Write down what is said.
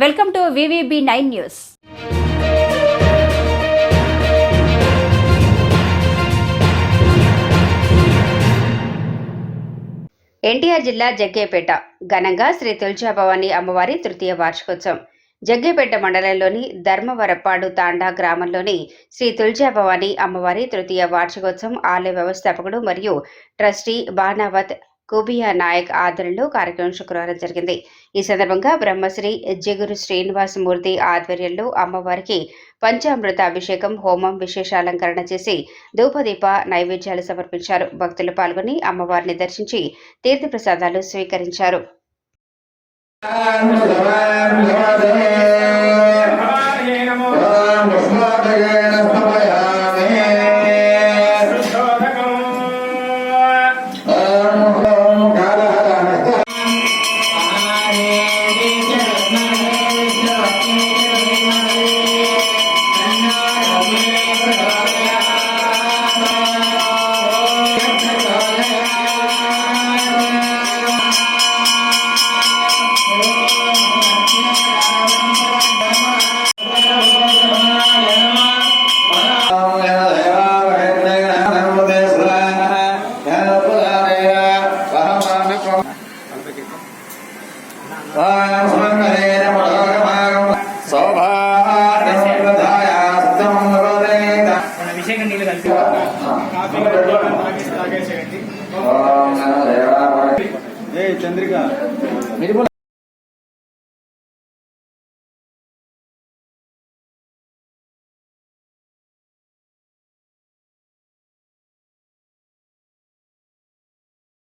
Welcome to V V B nine news. N T R జిల్లా జగ్గేపేట. ఘనంగా శ్రీ తులజాభవాని అమ్మవారి తృతీయ వార్షికోత్సవం. జగ్గేపేట మండలంలోని ధర్మవరపాడు తాండా గ్రామంలోని శ్రీ తులజాభవాని అమ్మవారి తృతీయ వార్షికోత్సవం ఆలయ వ్యవస్థాపకుడు మరియు ట్రస్టీ బానావత్ కుబియా నాయక్ ఆధ్వర్యంలో కార్యక్రమం శుక్రవారం జరిగింది. ఈ సందర్భంగా బ్రహ్మశ్రీ జగురు శ్రీనివాసమూర్తి ఆధ్వర్యంలో అమ్మవారికి పంచామృత అభిషేకం హోమం విశేష అలంకరణ చేసి ధూపదీప నైవేద్యాలు సమర్పించారు. భక్తులు పాల్గొని అమ్మవారిని దర్శించి తీర్థప్రసాదాలు స్వీకరించారు. అభిషేకం నీళ్ళు తాగేసేయండి చంద్రిక.